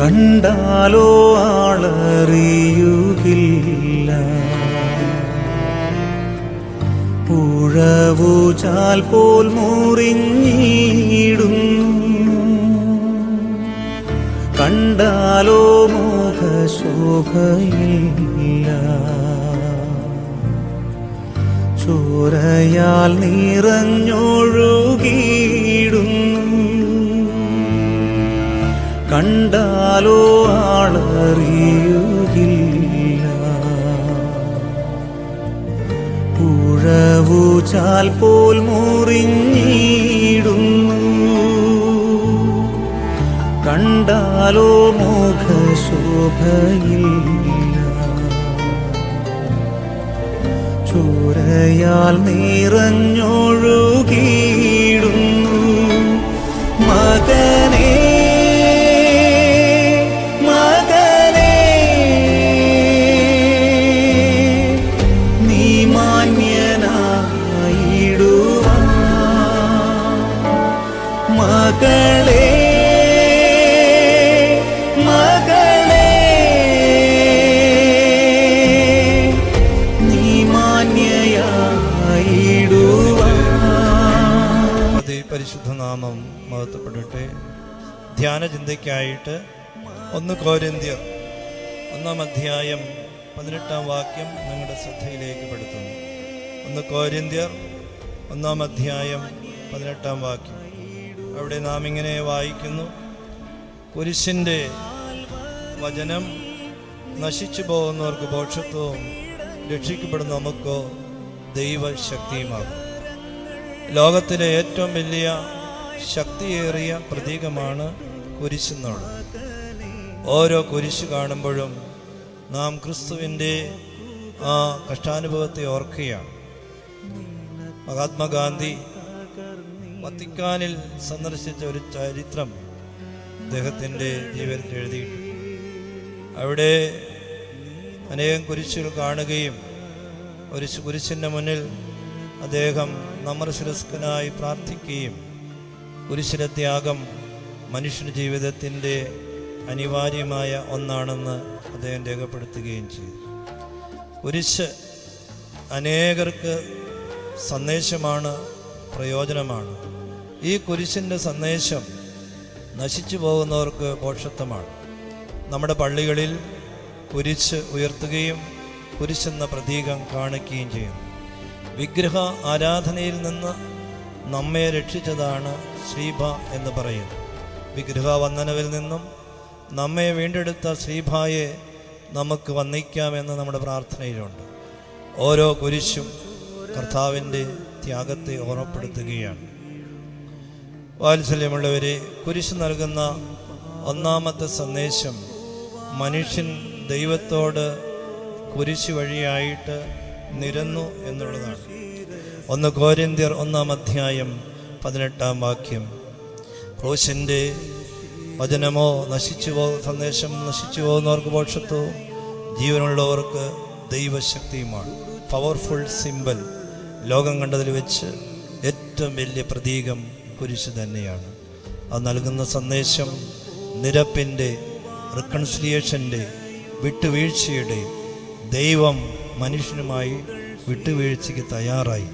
കണ്ടാലോ ആളറിയുകില്ല. ഉഴവുചാൽ പോൽ മുറിഞ്ഞിടുന്നു. കണ്ടാലോ മോഹശോഭയില്ല ചോരയാൽ നിറഞ്ഞൊഴുകിയിടുന്നു കണ്ടാലോ ആളറിയുകില്ല. ഉഴവുചാൽ പോൽ മുറിഞ്ഞിടുന്നു. കണ്ടാലോ മുഖശോഭയില്ല. ചോരയാൽ നിറഞ്ഞൊഴുകിയിടുന്നു അതി പരിശുദ്ധ നാമം മഹത്വപ്പെടട്ടെ ധ്യാന ചിന്തയ്ക്കായിട്ട് ഒന്ന് കോരിന്ത്യർ ഒന്നാം അധ്യായം പതിനെട്ടാം വാക്യം നിങ്ങളുടെ ശ്രദ്ധയിലേക്ക് പെടുത്തുന്നു. ഒന്ന് കോരിന്ത്യർ ഒന്നാം അധ്യായം പതിനെട്ടാം വാക്യം. അവിടെ നാം ഇങ്ങനെ വായിക്കുന്നു. കുരിശിന്റെ വചനം നശിച്ചു പോകുന്നവർക്ക് ഭോക്ഷത്വവും രക്ഷിക്കപ്പെടുന്ന നമുക്കോ ദൈവശക്തിയുമാകും. ലോകത്തിലെ ഏറ്റവും വലിയ ശക്തിയേറിയ പ്രതീകമാണ് കുരിശെന്നുള്ളത് ഓരോ കുരിശ് കാണുമ്പോഴും നാം ക്രിസ്തുവിന്റെ ആ കഷ്ടാനുഭവത്തെ ഓർക്കുകയാണ്. മഹാത്മാഗാന്ധി വത്തിക്കാനിൽ സന്ദർശിച്ച ഒരു ചരിത്രം അദ്ദേഹത്തിന്റെ ജീവിതത്തിൽ എഴുതിയിട്ടുണ്ട്. അവിടെ അനേകം കുരിശുകൾ കാണുകയും ഒരു കുരിശിന്റെ മുന്നിൽ അദ്ദേഹം നമ്രശിരസ്കനായി പ്രാർത്ഥിക്കുകയും കുരിശിലെ ത്യാഗം മനുഷ്യ ജീവിതത്തിന്റെ അനിവാര്യമായ ഒന്നാണെന്ന് അദ്ദേഹം രേഖപ്പെടുത്തുകയും ചെയ്തു. കുരിശ് അനേകർക്ക് സന്ദേശമാണ് പ്രയോജനമാണ്. ഈ കുരിശിന്റെ സന്ദേശം നശിച്ചു പോകുന്നവർക്ക് പോഷത്വമാണ് നമ്മുടെ പള്ളികളിൽ കുരിശ് ഉയർത്തുകയും കുരിശെന്ന പ്രതീകം കാണിക്കുകയും ചെയ്യുന്നു. വിഗ്രഹ ആരാധനയിൽ നിന്ന് നമ്മെ രക്ഷിച്ചതാണ് ശ്രീഭ എന്ന് പറയുന്നു. വിഗ്രഹ വന്ദനവിൽ നിന്നും നമ്മെ വീണ്ടെടുത്ത ശ്രീഭായെ നമുക്ക് വന്ദിക്കാമെന്ന് നമ്മുടെ പ്രാർത്ഥനയിലുണ്ട്. ഓരോ കുരിശും കർത്താവിന്റെ ത്യാഗത്തെ ഓർമ്മപ്പെടുത്തുകയാണ്. വാത്സല്യമുള്ളവരെ കുരിശ് നൽകുന്ന ഒന്നാമത്തെ സന്ദേശം മനുഷ്യൻ ദൈവത്തോട് കുരിശ് വഴിയായിട്ട് നിരന്നു എന്നുള്ളതാണ്. ഒന്ന് കോരിന്ത്യർ ഒന്നാം അധ്യായം പതിനെട്ടാം വാക്യം. ക്രൂശിന്റെ വചനമോ നശിച്ചു പോ സന്ദേശം നശിച്ചു പോകുന്നവർക്ക് മോക്ഷത്വവും ജീവനുള്ളവർക്ക് ദൈവശക്തിയുമാണ്. പവർഫുൾ സിമ്പൽ ലോകം കണ്ടതിൽ വെച്ച് ഏറ്റവും വലിയ പ്രതീകം കുരിശ് തന്നെയാണ്. അത് നൽകുന്ന സന്ദേശം നിരപ്പിന്റെ റിക്കൺസിലിയേഷന്റെ വിട്ടുവീഴ്ചയുടെ ദൈവം മനുഷ്യനുമായി വിട്ടുവീഴ്ചയ്ക്ക് തയ്യാറായി.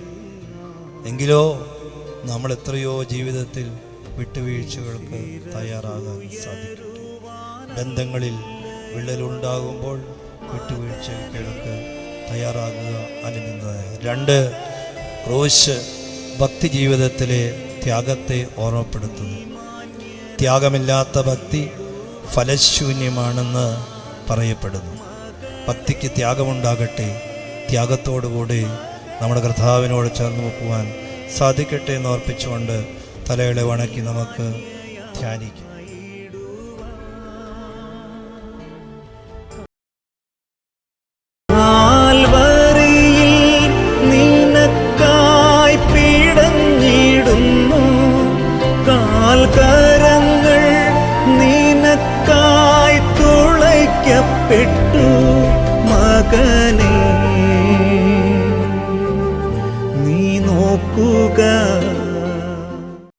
എങ്കിലോ നമ്മൾ എത്രയോ ജീവിതത്തിൽ വിട്ടുവീഴ്ചകൾക്ക് തയ്യാറാകാൻ സാധിക്കട്ടെ ബന്ധങ്ങളിൽ വിള്ളലുണ്ടാകുമ്പോൾ വിട്ടുവീഴ്ചകൾക്ക് തയ്യാറാകുക അനുബന്ധമായ രണ്ട് ക്രൂശ് ഭക്തി ജീവിതത്തിലെ ത്യാഗത്തെ ഓർമ്മപ്പെടുത്തുന്നു. ത്യാഗമില്ലാത്ത ഭക്തി ഫലശൂന്യമാണെന്ന് പറയപ്പെടുന്നു. ഭക്തിക്ക് ത്യാഗമുണ്ടാകട്ടെ. ത്യാഗത്തോടുകൂടി നമ്മുടെ കർത്താവിനോട് ചേർന്ന് വെക്കുവാൻ സാധിക്കട്ടെ എന്ന് ഓർപ്പിച്ചുകൊണ്ട് തലയിളെ വണക്കി നമുക്ക് ധ്യാനിക്കാം. it